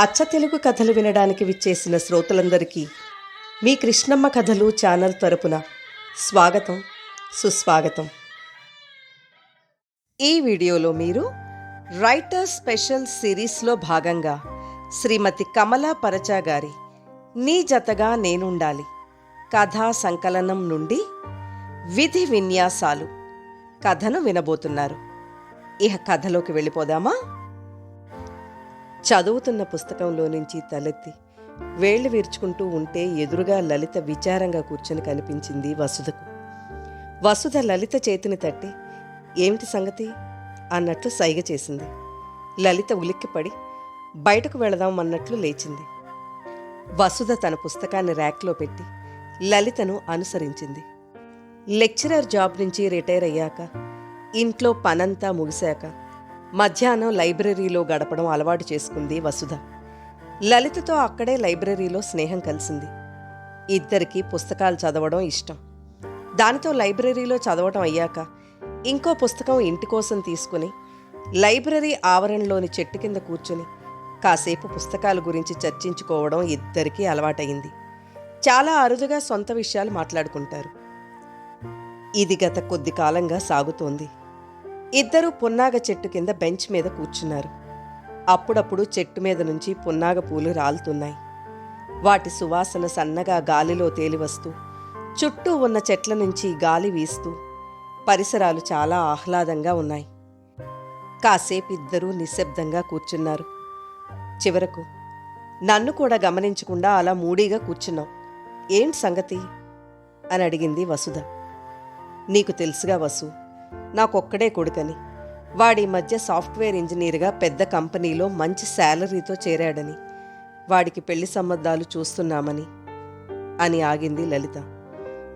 అచ్చ తెలుగు కథలు వినడానికి విచ్చేసిన శ్రోతలందరికీ మీ కృష్ణమ్మ కథలు ఛానల్ తరపున స్వాగతం సుస్వాగతం. ఈ వీడియోలో మీరు రైటర్ స్పెషల్ సిరీస్లో భాగంగా శ్రీమతి కమలా పరచా గారి నీ జతగా నేనుండాలి కథా సంకలనం నుండి విధి విన్యాసాలు కథను వినబోతున్నారు. ఇహ కథలోకి వెళ్ళిపోదామా? చదువుతున్న పుస్తకంలో నుంచి తలెత్తి వేళ్ళు విరుచుకుంటూ ఉంటే ఎదురుగా లలిత విచారంగా కూర్చొని కనిపించింది వసుధకు. వసుధ లలిత చేతిని తట్టి ఏమిటి సంగతి? అన్నట్లు సైగ చేసింది. లలిత ఉలిక్కిపడి బయటకు వెళదాం అన్నట్లు లేచింది. వసుధ తన పుస్తకాన్ని ర్యాక్లో పెట్టి లలితను అనుసరించింది. లెక్చరర్ జాబ్ నుంచి రిటైర్ అయ్యాక ఇంట్లో పనంతా ముగిశాక మధ్యాహ్నం లైబ్రరీలో గడపడం అలవాటు చేసుకుంది వసుధ. లలితతో అక్కడే లైబ్రరీలో స్నేహం కలిసింది. ఇద్దరికీ పుస్తకాలు చదవడం ఇష్టం. దానితో లైబ్రరీలో చదవడం అయ్యాక ఇంకో పుస్తకం ఇంటి కోసం తీసుకుని లైబ్రరీ ఆవరణలోని చెట్టు కింద కూర్చుని కాసేపు పుస్తకాల గురించి చర్చించుకోవడం ఇద్దరికీ అలవాటయింది. చాలా అరుదుగా సొంత విషయాలు మాట్లాడుకుంటారు. ఇది గత కొద్ది కాలంగా సాగుతోంది. ఇద్దరూ పున్నాగ చెట్టు కింద బెంచ్ మీద కూర్చున్నారు. అప్పుడప్పుడు చెట్టు మీద నుంచి పున్నాగ పూలు రాలుతున్నాయి. వాటి సువాసన సన్నగా గాలిలో తేలివస్తూ చుట్టూ ఉన్న చెట్ల నుంచి గాలి వీస్తూ పరిసరాలు చాలా ఆహ్లాదంగా ఉన్నాయి. కాసేపు ఇద్దరూ నిశ్శబ్దంగా కూర్చున్నారు. చివరకు నన్ను కూడా గమనించకుండా అలా మూడీగా కూర్చున్నావు. ఏంటి సంగతి? అని అడిగింది వసుధ. నీకు తెలుసుగా వసు నాకొక్కడే కొడుకని. వాడి మధ్య సాఫ్ట్వేర్ ఇంజనీర్గా పెద్ద కంపెనీలో మంచి శాలరీతో చేరాడని. వాడికి పెళ్ళి సంబంధాలు చూస్తున్నామని. అని ఆగింది లలిత.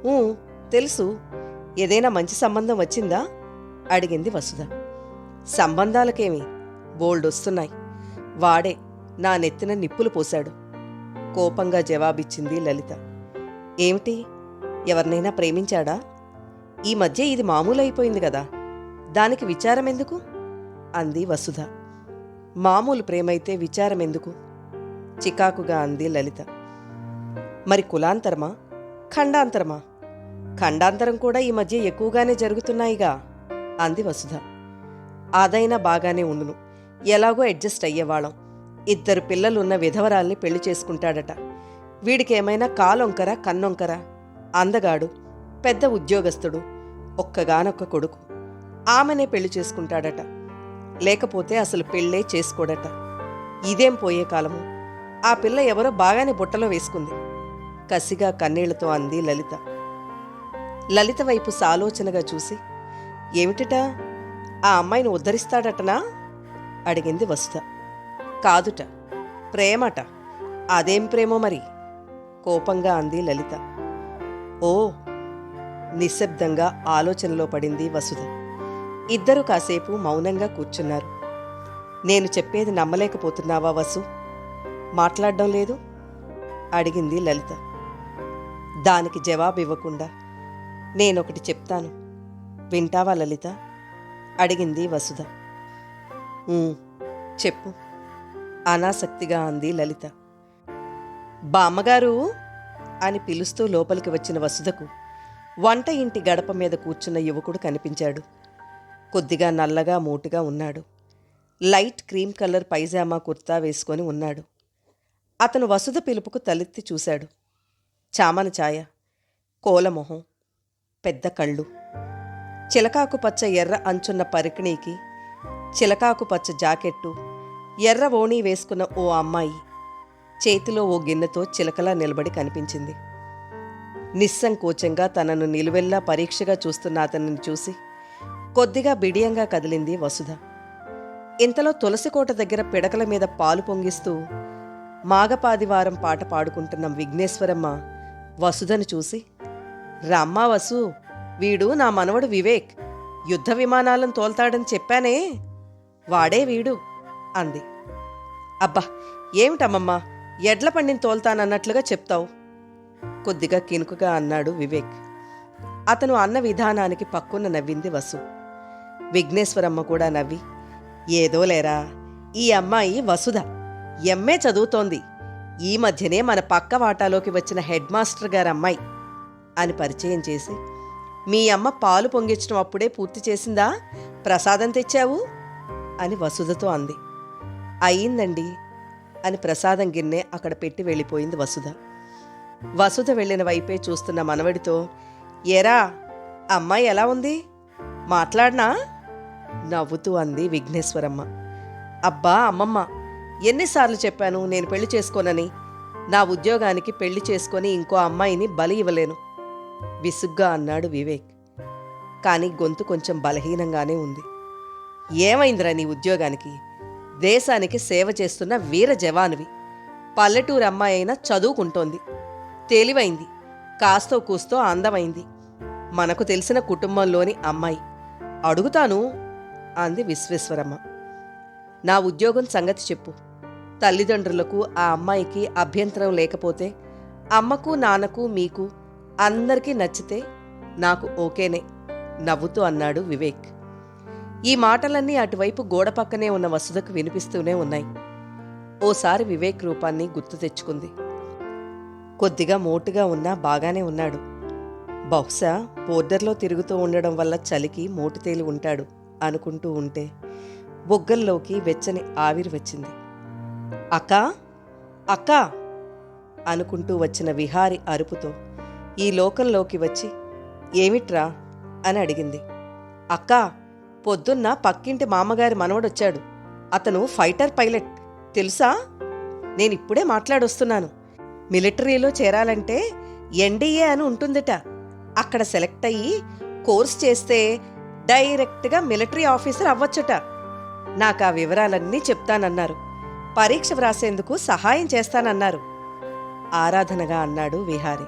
"ఊ, తెలుసు. ఏదైనా మంచి సంబంధం వచ్చిందా? అడిగింది వసుధ. సంబంధాలకేమి. బోల్డ్ వస్తున్నాయి. వాడే నా నెత్తిన నిప్పులు పోశాడు. కోపంగా జవాబిచ్చింది లలిత. ఏమిటి? ఎవరినైనా ప్రేమించాడా? ఈ మధ్య ఇది మామూలు అయిపోయింది కదా. దానికి విచారం ఎందుకు అంది వసుధ. మామూలు ప్రేమైతే విచారం ఎందుకు చికాకుగా అంది లలిత. మరి కులాంతరమా? ఖండాంతరమా? ఖండాంతరం కూడా ఈ మధ్య ఎక్కువగానే జరుగుతున్నాయిగా అంది వసుధ. అదైనా బాగానే ఉండును. ఎలాగో అడ్జస్ట్ అయ్యేవాళ్ళం. ఇద్దరు పిల్లలున్న విధవరాల్ని పెళ్ళి చేసుకుంటాడట. వీడికేమైనా కాలొంకర కన్నొంకర? అందగాడు. పెద్ద ఉద్యోగస్తుడు ఒక్కగానొక్క కొడుకు. ఆమెనే పెళ్ళి చేసుకుంటాడట. లేకపోతే అసలు పెళ్ళే చేసుకోడట. ఇదేం పోయే కాలము? ఆ పిల్ల ఎవరో బాగానే బుట్టలో వేసుకుంది. కసిగా కన్నీళ్ళతో అంది లలిత. లలిత వైపు సాలోచనగా చూసి ఏమిటట? ఆ అమ్మాయిని ఉద్ధరిస్తాడటనా? అడిగింది వసుధ. కాదుట. ప్రేమట. అదేం ప్రేమో మరి? కోపంగా అంది లలిత. ఓ నిశ్శబ్దంగా ఆలోచనలో పడింది వసుధ. ఇద్దరు కాసేపు మౌనంగా కూర్చున్నారు. నేను చెప్పేది నమ్మలేకపోతున్నావా వసు? మాట్లాడడం లేదు? అడిగింది లలిత. దానికి జవాబు ఇవ్వకుండా నేనొకటి చెప్తాను. వింటావా లలిత? అడిగింది వసుధ. చెప్పు. అనాసక్తిగా అంది లలిత. బామ్మగారు అని పిలుస్తూ లోపలికి వచ్చిన వసుధకు వంట ఇంటి గడప మీద కూర్చున్న యువకుడు కనిపించాడు. కొద్దిగా నల్లగా మూటుగా ఉన్నాడు. Light cream colour pyjama kurta వేసుకొని ఉన్నాడు. అతను వసుధ పిలుపుకు తలెత్తి చూశాడు. చామన ఛాయ కోలమొహం పెద్ద కళ్ళు. చిలకాకు పచ్చ ఎర్ర అంచున్న పరికిణీకి చిలకాకు పచ్చ జాకెట్టు ఎర్ర ఓణీ వేసుకున్న ఓ అమ్మాయి చేతిలో ఓ గిన్నెతో చిలకలా నిలబడి కనిపించింది. నిస్సంకోచంగా తనను నిలువెల్లా పరీక్షగా చూస్తున్న అతనిని చూసి కొద్దిగా బిడియంగా కదిలింది వసుధ. ఇంతలో తులసికోట దగ్గర పిడకల మీద పాలు పొంగిస్తూ మాగపాదివారం పాట పాడుకుంటున్న విఘ్నేశ్వరమ్మ వసుధను చూసి రమ్మా వసు వీడు నా మనవడు వివేక్. యుద్ధ విమానాలను తోల్తాడని చెప్పానే? వాడే వీడు అంది. అబ్బా ఏమిటమ్మమ్మా? ఎడ్ల పండిని తోల్తానన్నట్లుగా చెప్తావు. కొద్దిగా కినుకుగా అన్నాడు వివేక్. అతను అన్న విధానానికి పక్కున నవ్వింది వసు. విఘ్నేశ్వరమ్మ కూడా నవ్వి ఏదో లేరా ఈ అమ్మాయి వసుధ. ఎంఏ చదువుతోంది. ఈ మధ్యనే మన పక్క వాటాలోకి వచ్చిన హెడ్ మాస్టర్ గారు అమ్మాయి అని పరిచయం చేసి మీ అమ్మ పాలు పొంగించడం అప్పుడే పూర్తి చేసిందా? ప్రసాదం తెచ్చావు? అని వసుధతో అంది. అయిందండి అని ప్రసాదం గిన్నె అక్కడ పెట్టి వెళ్ళిపోయింది వసుధ. వసుధ వెళ్ళిన వైపే చూస్తున్న మనవడితో ఏరా అమ్మాయి ఎలా ఉంది? మాట్లాడినా? నవ్వుతూ అంది విఘ్నేశ్వరమ్మ. అబ్బా అమ్మమ్మ ఎన్నిసార్లు చెప్పాను నేను పెళ్ళి చేసుకోనని. నా ఉద్యోగానికి పెళ్ళి చేసుకొని ఇంకో అమ్మాయిని బలి ఇవ్వలేను విసుగ్గా అన్నాడు వివేక్. కానీ గొంతు కొంచెం బలహీనంగానే ఉంది. ఏమైందిరా నీ ఉద్యోగానికి? దేశానికి సేవ చేస్తున్న వీర జవానువి. పల్లెటూరు అమ్మాయి అయినా చదువుకుంటోంది. తేలివైంది. కాస్తో కూస్తో అందమైంది. మనకు తెలిసిన కుటుంబంలోని అమ్మాయి. అడుగుతాను అంది విశ్వేశ్వరమ్మ. నా ఉద్యోగం సంగతి చెప్పు. తల్లిదండ్రులకు ఆ అమ్మాయికి అభ్యంతరం లేకపోతే అమ్మకు నాన్నకు మీకు అందరికీ నచ్చితే నాకు ఓకేనే నవ్వుతూ అన్నాడు వివేక్. ఈ మాటలన్నీ అటువైపు గోడ పక్కనే ఉన్న వసుధకు వినిపిస్తూనే ఉన్నాయి. ఓసారి వివేక్ రూపాన్ని గుర్తు తెచ్చుకుంది. కొద్దిగా మోటుగా ఉన్నా బాగానే ఉన్నాడు. బహుశా బోర్డర్లో తిరుగుతూ ఉండడం వల్ల చలికి మోటు తేలి ఉంటాడు అనుకుంటూ ఉంటే బొగ్గల్లోకి వెచ్చని ఆవిరి వచ్చింది. అక్క అక్క అనుకుంటూ వచ్చిన విహారి అరుపుతో ఈ లోకంలోకి వచ్చి ఏమిట్రా అని అడిగింది. అక్క పొద్దున్న పక్కింటి మామగారి మనవడొచ్చాడు. అతను ఫైటర్ పైలట్ తెలుసా? నేనిప్పుడే మాట్లాడొస్తున్నాను. మిలిటరీలో చేరాలంటే ఎన్డీఏ అని ఉంటుందిట. అక్కడ సెలెక్ట్ అయ్యి కోర్స్ చేస్తే డైరెక్ట్గా మిలిటరీ ఆఫీసర్ అవ్వచ్చుట. నాకు ఆ వివరాలన్నీ చెప్తానన్నారు. పరీక్ష వ్రాసేందుకు సహాయం చేస్తానన్నారు. ఆరాధనగా అన్నాడు విహారి.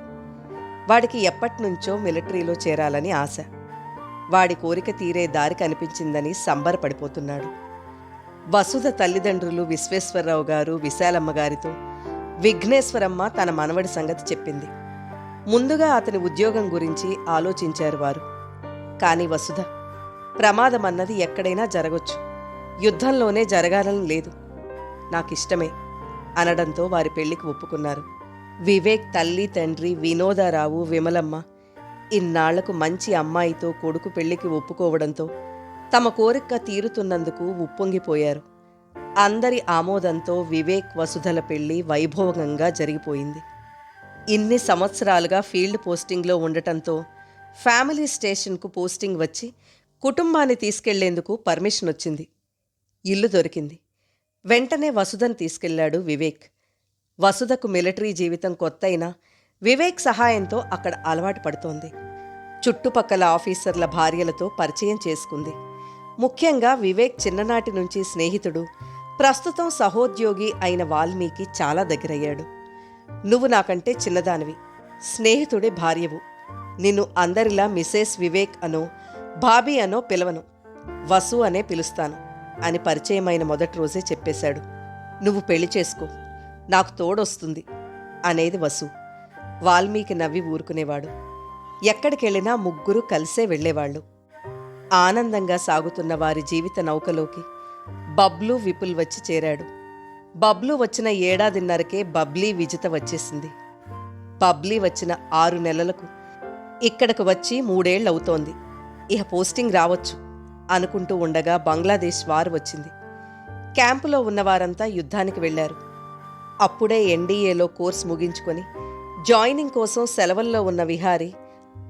వాడికి ఎప్పటినుంచో మిలిటరీలో చేరాలని ఆశ. వాడి కోరిక తీరే దారి కనిపించిందని సంబరపడిపోతున్నాడు. వసుధ తల్లిదండ్రులు విశ్వేశ్వరరావు గారు విశాలమ్మ గారితో విఘ్నేశ్వరమ్మ తన మనవడి సంగతి చెప్పింది. ముందుగా అతని ఉద్యోగం గురించి ఆలోచించారు వారు. కాని వసుధ ప్రమాదం అన్నది ఎక్కడైనా జరగొచ్చు. యుద్ధంలోనే జరగాలని లేదు. నాకిష్టమే అనడంతో వారి పెళ్ళికి ఒప్పుకున్నారు. వివేక్ తల్లి తండ్రి వినోదారావు విమలమ్మ ఇన్నాళ్ళకు మంచి అమ్మాయితో కొడుకు పెళ్ళికి ఒప్పుకోవడంతో తమ కోరిక తీరుతున్నందుకు ఉప్పొంగిపోయారు. అందరి ఆమోదంతో వివేక్ వసుధల పెళ్ళి వైభోగంగా జరిగిపోయింది. ఇన్ని సంవత్సరాలుగా ఫీల్డ్ పోస్టింగ్లో ఉండటంతో ఫ్యామిలీ స్టేషన్కు పోస్టింగ్ వచ్చి కుటుంబాన్ని తీసుకెళ్ళేందుకు పర్మిషన్ వచ్చింది. ఇల్లు దొరికింది. వెంటనే వసుధను తీసుకెళ్ళాడు వివేక్. వసుధకు మిలిటరీ జీవితం కొత్తైనా వివేక్ సహాయంతో అక్కడ అలవాటు పడుతోంది. చుట్టుపక్కల ఆఫీసర్ల భార్యలతో పరిచయం చేసుకుంది. ముఖ్యంగా వివేక్ చిన్ననాటి నుంచి స్నేహితుడు ప్రస్తుతం సహోద్యోగి అయిన వాల్మీకి చాలా దగ్గరయ్యాడు. నువ్వు నాకంటే చిన్నదానివి. స్నేహితుడే భార్యవు. నిన్ను అందరిలా మిసెస్ వివేక్ అనో బాబీ అనో పిలవను. వసు అనే పిలుస్తాను అని పరిచయమైన మొదటి రోజే చెప్పేశాడు. నువ్వు పెళ్ళి చేసుకో. నాకు తోడొస్తుంది అనేది వసు. వాల్మీకి నవ్వి ఊరుకునేవాడు. ఎక్కడికెళ్ళినా ముగ్గురు కలిసే వెళ్ళేవాళ్ళు. ఆనందంగా సాగుతున్న వారి జీవిత నౌకలోకి బబ్లు విపుల్ వచ్చి చేరాడు. బబ్లు వచ్చిన ఏడాదిన్నరకే బబ్లీ విజిత వచ్చేసింది. బబ్లీ వచ్చిన ఆరు నెలలకు ఇక్కడకు వచ్చి మూడేళ్ళవుతోంది. ఇహ పోస్టింగ్ రావచ్చు అనుకుంటూ ఉండగా బంగ్లాదేశ్ వారు వచ్చింది. క్యాంపులో ఉన్నవారంతా యుద్ధానికి వెళ్ళారు అప్పుడే ఎన్డీఏలో కోర్స్ ముగించుకొని జాయినింగ్ కోసం సెలవుల్లో ఉన్న విహారి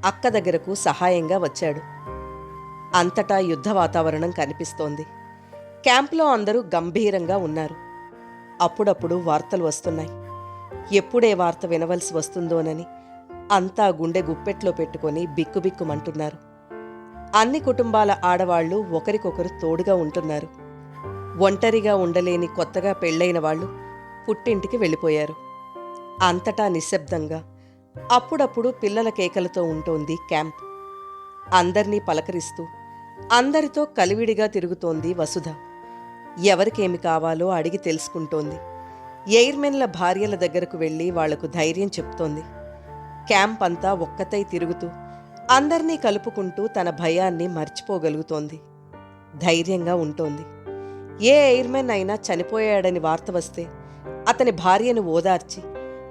అక్క దగ్గరకు సహాయంగా వచ్చాడు. అంతటా యుద్ధ వాతావరణం కనిపిస్తోంది. క్యాంప్లో అందరూ గంభీరంగా ఉన్నారు. అప్పుడప్పుడు వార్తలు వస్తున్నాయి. ఎప్పుడే వార్త వినవలసి వస్తుందోనని అంతా గుండె గుప్పెట్లో పెట్టుకొని బిక్కుబిక్కుమంటున్నారు. అన్ని కుటుంబాల ఆడవాళ్ళు ఒకరికొకరు తోడుగా ఉంటున్నారు. ఒంటరిగా ఉండలేని కొత్తగా పెళ్ళైన వాళ్ళు పుట్టింటికి వెళ్ళిపోయారు. అంతటా నిశ్శబ్దంగా అప్పుడప్పుడు పిల్లల కేకలతో ఉంటోంది క్యాంప్. అందర్నీ పలకరిస్తూ అందరితో కలివిడిగా తిరుగుతోంది వసుధ. ఎవరికేమి కావాలో అడిగి తెలుసుకుంటోంది. ఎయిర్మెన్ల భార్యల దగ్గరకు వెళ్ళి వాళ్ళకు ధైర్యం చెప్తోంది. క్యాంప్ అంతా ఒక్కతై తిరుగుతూ అందర్నీ కలుపుకుంటూ తన భయాన్ని మర్చిపోగలుగుతోంది. ధైర్యంగా ఉంటోంది. ఏ ఎయిర్మెన్ అయినా చనిపోయాడని వార్త వస్తే అతని భార్యను ఓదార్చి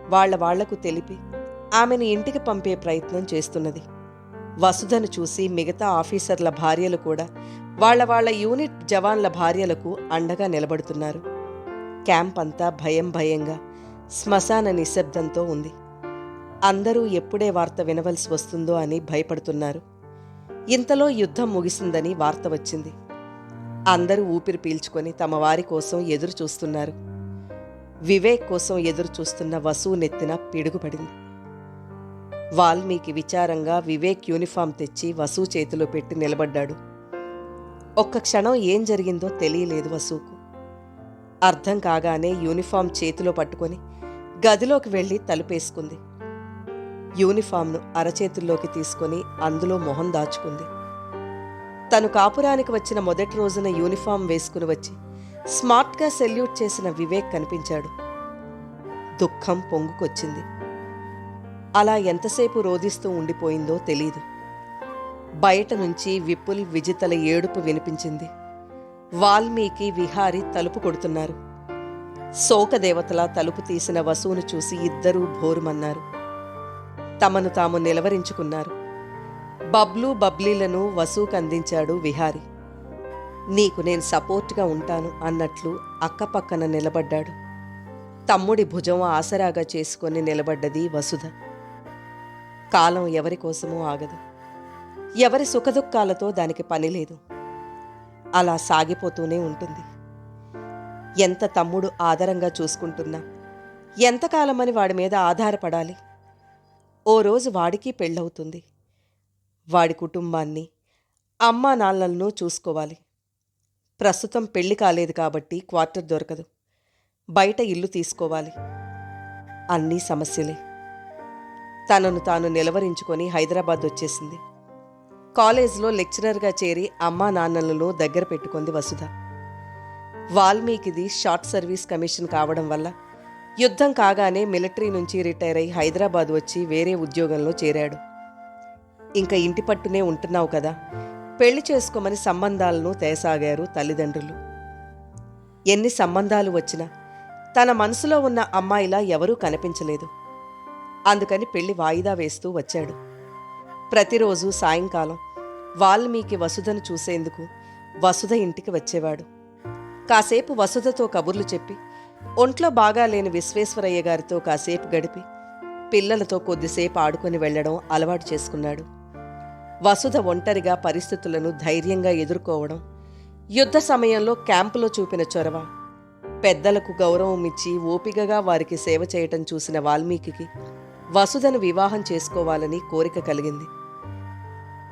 వాళ్ళ వాళ్ళకు తెలిపి ఆమెను ఇంటికి పంపే ప్రయత్నం చేస్తున్నది. వసుధను చూసి మిగతా ఆఫీసర్ల భార్యలు కూడా వాళ్ళ వాళ్ళ యూనిట్ జవాన్ల భార్యలకు అండగా నిలబడుతున్నారు. క్యాంప్ అంతా భయం భయంగా శ్మశాన నిశ్శబ్దంతో ఉంది. అందరూ ఎప్పుడే వార్త వినవలసి వస్తుందో అని భయపడుతున్నారు. ఇంతలో యుద్ధం ముగిసిందని వార్త వచ్చింది. అందరూ ఊపిరి పీల్చుకొని తమ వారి కోసం ఎదురు చూస్తున్నారు. వివేక్ కోసం ఎదురు చూస్తున్న వసువు నెత్తిన పిడుగుపడింది. వాల్మీకి విచారంగా వివేక్ యూనిఫామ్ తెచ్చి వసు చేతిలో పెట్టి నిలబడ్డాడు. ఒక్క క్షణం ఏం జరిగిందో తెలియలేదు వసూకు అర్థం కాగానే యూనిఫామ్ చేతిలో పట్టుకొని గదిలోకి వెళ్ళి తలుపేసుకుంది. యూనిఫామ్ను అరచేతుల్లోకి తీసుకొని అందులో మొహం దాచుకుంది. తను కాపురానికి వచ్చిన మొదటి రోజున యూనిఫామ్ వేసుకుని వచ్చి స్మార్ట్గా సెల్యూట్ చేసిన వివేక్ కనిపించాడు. దుఃఖం పొంగుకొచ్చింది. అలా ఎంతసేపు రోధిస్తూ ఉండిపోయిందో తెలీదు. బయట నుంచి విపుల్ విజితల ఏడుపు వినిపించింది. వాల్మీకి విహారి తలుపు కొడుతున్నారు. శోకదేవతలా తలుపు తీసిన వసువును చూసి ఇద్దరూ భోరుమన్నారు. తమను తాము నిలవరించుకున్నారు. బబ్లు బబ్లీలను వసూకు అందించాడు విహారి. నీకు నేను సపోర్ట్గా ఉంటాను అన్నట్లు అక్కపక్కన నిలబడ్డాడు. తమ్ముడి భుజం ఆసరాగా చేసుకొని నిలబడ్డది వసుధ. కాలం ఎవరి కోసమూ ఆగదు. ఎవరి సుఖదుఖాలతో దానికి పని లేదు. అలా సాగిపోతూనే ఉంటుంది. ఎంత తమ్ముడు ఆధారంగా చూసుకుంటున్నా ఎంతకాలమని వాడి మీద ఆధారపడాలి? ఓ రోజు వాడికి పెళ్ళవుతుంది. వాడి కుటుంబాన్ని అమ్మా నాన్నలను చూసుకోవాలి. ప్రస్తుతం పెళ్ళి కాలేదు కాబట్టి క్వార్టర్ దొరకదు. బయట ఇల్లు తీసుకోవాలి. అన్నీ సమస్యలే. తనను తాను నిలవరించుకొని హైదరాబాద్ వచ్చేసింది. కాలేజ్లో లెక్చరర్గా చేరి అమ్మా నాన్నలను దగ్గర పెట్టుకుంది వసుధ. వాల్మీకిది షార్ట్ సర్వీస్ కమిషన్ కావడం వల్ల యుద్ధం కాగానే మిలిటరీ నుంచి రిటైర్ అయి హైదరాబాద్ వచ్చి వేరే ఉద్యోగంలో చేరాడు. ఇంకా ఇంటి పట్టునే ఉంటున్నావు కదా పెళ్ళి చేసుకోమని సంబంధాలను తేసాగారు తల్లిదండ్రులు. ఎన్ని సంబంధాలు వచ్చినా తన మనసులో ఉన్న అమ్మాయిలా ఎవరూ కనిపించలేదు. అందుకని పెళ్ళి వాయిదా వేస్తూ వచ్చాడు. ప్రతిరోజు సాయంకాలం వాల్మీకి వసుధను చూసేందుకు వసుధ ఇంటికి వచ్చేవాడు. కాసేపు వసుధతో కబుర్లు చెప్పి ఒంట్లో బాగా లేని విశ్వేశ్వరయ్య గారితో కాసేపు గడిపి పిల్లలతో కొద్దిసేపు ఆడుకొని వెళ్ళడం అలవాటు చేసుకున్నాడు. వసుధ ఒంటరిగా పరిస్థితులను ధైర్యంగా ఎదుర్కోవడం యుద్ధ సమయంలో క్యాంపులో చూపిన చొరవ పెద్దలకు గౌరవం ఇచ్చి ఓపికగా వారికి సేవ చేయటం చూసిన వాల్మీకి వసుధను వివాహం చేసుకోవాలని కోరిక కలిగింది.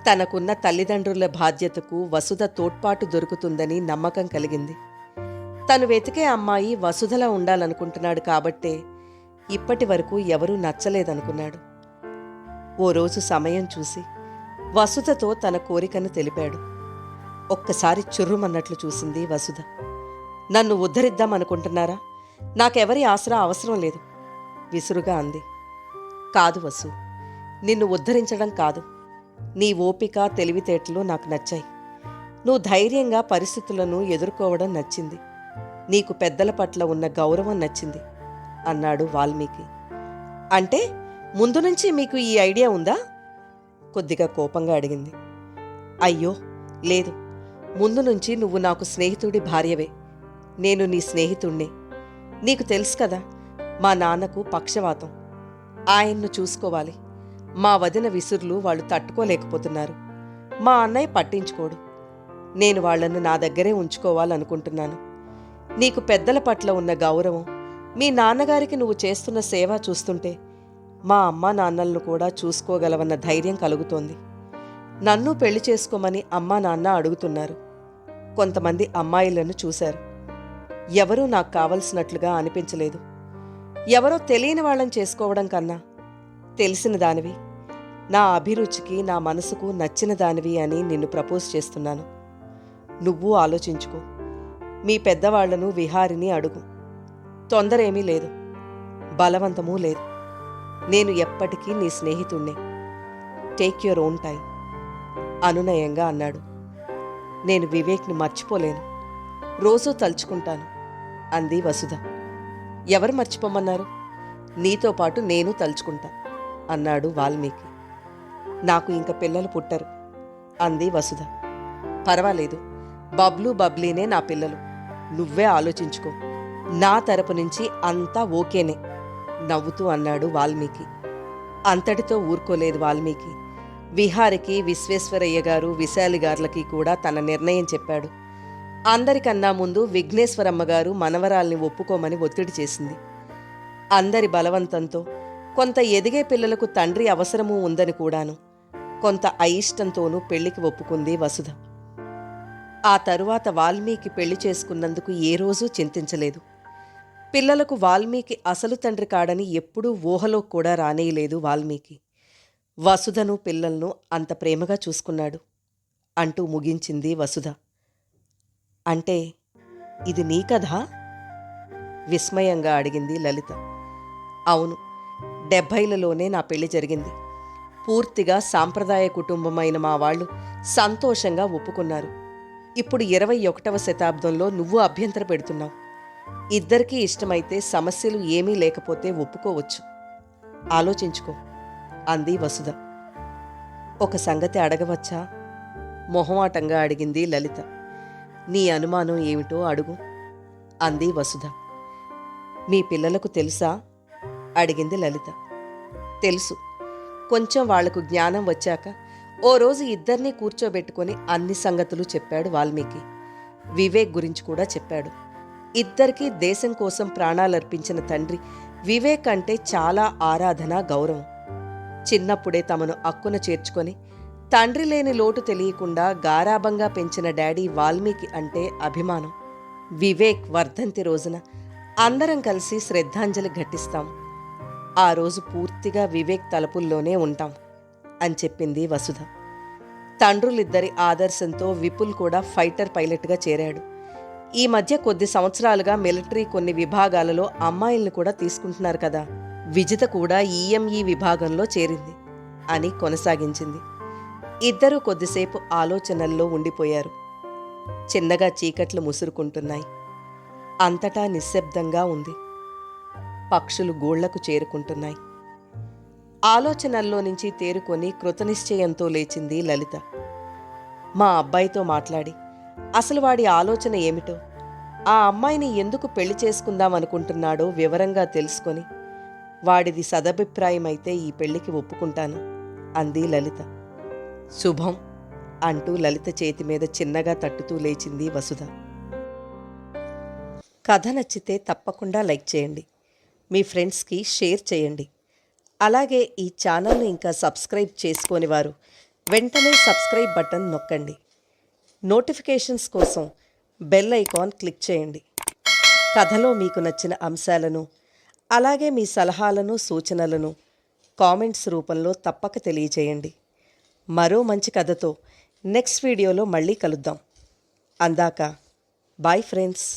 తనకున్న తల్లిదండ్రుల బాధ్యతకు వసుధ తోడ్పాటు దొరుకుతుందని నమ్మకం కలిగింది. తను వెతికే అమ్మాయి వసుధలా ఉండాలనుకుంటున్నాడు కాబట్టే ఇప్పటి వరకు ఎవరూ నచ్చలేదనుకున్నాడు. ఓ రోజు సమయం చూసి వసుధతో తన కోరికను తెలిపాడు. ఒక్కసారి చుర్రుమన్నట్లు చూసింది వసుధ. నన్ను ఉద్ధరిద్దామనుకుంటున్నారా? నాకెవరి ఆసరా అవసరం లేదు. విసురుగా అంది. కాదు వసు నిన్ను ఉద్ధరించడం కాదు. నీ ఓపిక తెలివితేటలు నాకు నచ్చాయి. నువ్వు ధైర్యంగా పరిస్థితులను ఎదుర్కోవడం నచ్చింది. నీకు పెద్దల పట్ల ఉన్న గౌరవం నచ్చింది అన్నాడు వాల్మీకి. అంటే ముందు నుంచి మీకు ఈ ఐడియా ఉందా? కొద్దిగా కోపంగా అడిగింది. అయ్యో లేదు. ముందు నుంచి నువ్వు నాకు స్నేహితుడి భార్యవే. నేను నీ స్నేహితుణ్ణి. నీకు తెలుసు కదా మా నాన్నకు పక్షవాతం. ఆయన్ను చూసుకోవాలి. మా వదిన విసురులు వాళ్ళు తట్టుకోలేకపోతున్నారు. మా అన్నయ్య పట్టించుకోడు. నేను వాళ్ళను నా దగ్గరే ఉంచుకోవాలనుకుంటున్నాను. నీకు పెద్దల పట్ల ఉన్న గౌరవం మీ నాన్నగారికి నువ్వు చేస్తున్న సేవ చూస్తుంటే మా అమ్మ నాన్నలను కూడా చూసుకోగలవన్న ధైర్యం కలుగుతోంది. నన్ను పెళ్ళి చేసుకోమని అమ్మా నాన్న అడుగుతున్నారు. కొంతమంది అమ్మాయిలను చూశారు. ఎవరూ నాకు కావలసినట్లుగా అనిపించలేదు. ఎవరో తెలియని వాళ్ళని చేసుకోవడం కన్నా తెలిసిన దానివి. నా అభిరుచికి నా మనసుకు నచ్చిన దానివి అని నిన్ను ప్రపోజ్ చేస్తున్నాను. నువ్వు ఆలోచించుకో. మీ పెద్దవాళ్ళను విహారిని అడుగు. తొందరేమీ లేదు. బలవంతమూ లేదు. నేను ఎప్పటికీ నీ స్నేహితుణ్ణే. Take your own time. అనునయంగా అన్నాడు. నేను వివేక్ని మర్చిపోలేను. రోజూ తలుచుకుంటాను అంది వసుధ. ఎవరు మర్చిపోమన్నారు? నీతో పాటు నేను తలుచుకుంటా. అన్నాడు వాల్మీకి. నాకు ఇంక పిల్లలు పుట్టరు అంది వసుధ. పర్వాలేదు బబ్లు బబ్లీనే నా పిల్లలు. నువ్వే ఆలోచించుకో నా తరపు నుంచి అంతా ఓకేనే నవ్వుతూ అన్నాడు వాల్మీకి. అంతటితో ఊరుకోలేదు వాల్మీకి. విహారికి విశ్వేశ్వరయ్య గారు విశాలిగారులకి కూడా తన నిర్ణయం చెప్పాడు. అందరికన్నా ముందు విఘ్నేశ్వరమ్మ గారు మనవరాల్ని ఒప్పుకోమని ఒత్తిడి చేసింది. అందరి బలవంతంతో కొంత ఎదిగే పిల్లలకు తండ్రి అవసరము ఉందని కూడాను కొంత అయిష్టంతోనూ పెళ్ళికి ఒప్పుకుంది వసుధ. ఆ తరువాత వాల్మీకి పెళ్ళి చేసుకున్నందుకు ఏ రోజూ చింతించలేదు. పిల్లలకు వాల్మీకి అసలు తండ్రి కాడని ఎప్పుడూ ఊహలో కూడా రానేయలేదు వాల్మీకి. వసుధను పిల్లలను అంత ప్రేమగా చూసుకున్నాడు అంటూ ముగించింది వసుధ. అంటే ఇది నీ కథ? విస్మయంగా అడిగింది లలిత. అవును డెబ్భైలలోనే నా పెళ్ళి జరిగింది. పూర్తిగా సాంప్రదాయ కుటుంబమైన మా వాళ్ళు సంతోషంగా ఒప్పుకున్నారు. ఇప్పుడు ఇరవై ఒకటవ శతాబ్దంలో నువ్వు అభ్యంతర పెడుతున్నావు. ఇద్దరికీ ఇష్టమైతే సమస్యలు ఏమీ లేకపోతే ఒప్పుకోవచ్చు. ఆలోచించుకో అంది వసుధ. ఒక సంగతి అడగవచ్చా? మొహమాటంగా అడిగింది లలిత. నీ అనుమానం ఏమిటో అడుగు అంది వసుధ. మీ పిల్లలకు తెలుసా? అడిగింది లలిత. తెలుసు కొంచెం వాళ్ళకు జ్ఞానం వచ్చాక ఓ రోజు ఇద్దరినీ కూర్చోబెట్టుకొని అన్ని సంగతులు చెప్పాడు వాల్మీకి. వివేక్ గురించి కూడా చెప్పాడు. ఇద్దరికీ దేశం కోసం ప్రాణాలర్పించిన తండ్రి వివేక్ అంటే చాలా ఆరాధన గౌరవం. చిన్నప్పుడే తమను అక్కున చేర్చుకొని తండ్రి లేని లోటు తెలియకుండా గారాబంగా పెంచిన డాడీ వాల్మీకి అంటే అభిమానం. వివేక్ వర్ధంతి రోజున అందరం కలిసి శ్రద్ధాంజలి ఘటిస్తాం. ఆ రోజు పూర్తిగా వివేక్ తలుపుల్లోనే ఉంటాం అని చెప్పింది వసుధ. తండ్రులిద్దరి ఆదర్శంతో విపుల్ కూడా ఫైటర్ పైలట్గా చేరాడు. ఈ మధ్య కొద్ది సంవత్సరాలుగా మిలిటరీ కొన్ని విభాగాలలో అమ్మాయిల్ని కూడా తీసుకుంటున్నారు కదా విజిత కూడా ఈఎంఈ విభాగంలో చేరింది అని కొనసాగించింది. ఇద్దరూ కొద్దిసేపు ఆలోచనల్లో ఉండిపోయారు. చిన్నగా చీకట్లు ముసురుకుంటున్నాయి. అంతటా నిశ్శబ్దంగా ఉంది. పక్షులు గోళ్ళకు చేరుకుంటున్నాయి. ఆలోచనల్లో నుంచి తేరుకొని కృతనిశ్చయంతో లేచింది లలిత. మా అబ్బాయితో మాట్లాడి అసలు వాడి ఆలోచన ఏమిటో? ఆ అమ్మాయిని ఎందుకు పెళ్ళి చేసుకుందాం అనుకుంటున్నాడో వివరంగా తెలుసుకొని వాడిది సదభిప్రాయమైతే ఈ పెళ్ళికి ఒప్పుకుంటాను అంది లలిత. శుభం అంటూ లలిత చేతి మీద చిన్నగా తట్టుతూ లేచింది వసుధ. కథ నచ్చితే తప్పకుండా లైక్ చేయండి. మీ ఫ్రెండ్స్కి షేర్ చేయండి. అలాగే ఈ ఛానల్ను ఇంకా సబ్స్క్రైబ్ చేసుకోని వారు వెంటనే సబ్స్క్రైబ్ బటన్ నొక్కండి. నోటిఫికేషన్స్ కోసం బెల్ ఐకాన్ క్లిక్ చేయండి. కథలో మీకు నచ్చిన అంశాలను అలాగే మీ సలహాలను సూచనలను కామెంట్స్ రూపంలో తప్పక తెలియజేయండి. మరో మంచి కథతో నెక్స్ట్ వీడియోలో మళ్ళీ కలుద్దాం. అందాక బాయ్ ఫ్రెండ్స్.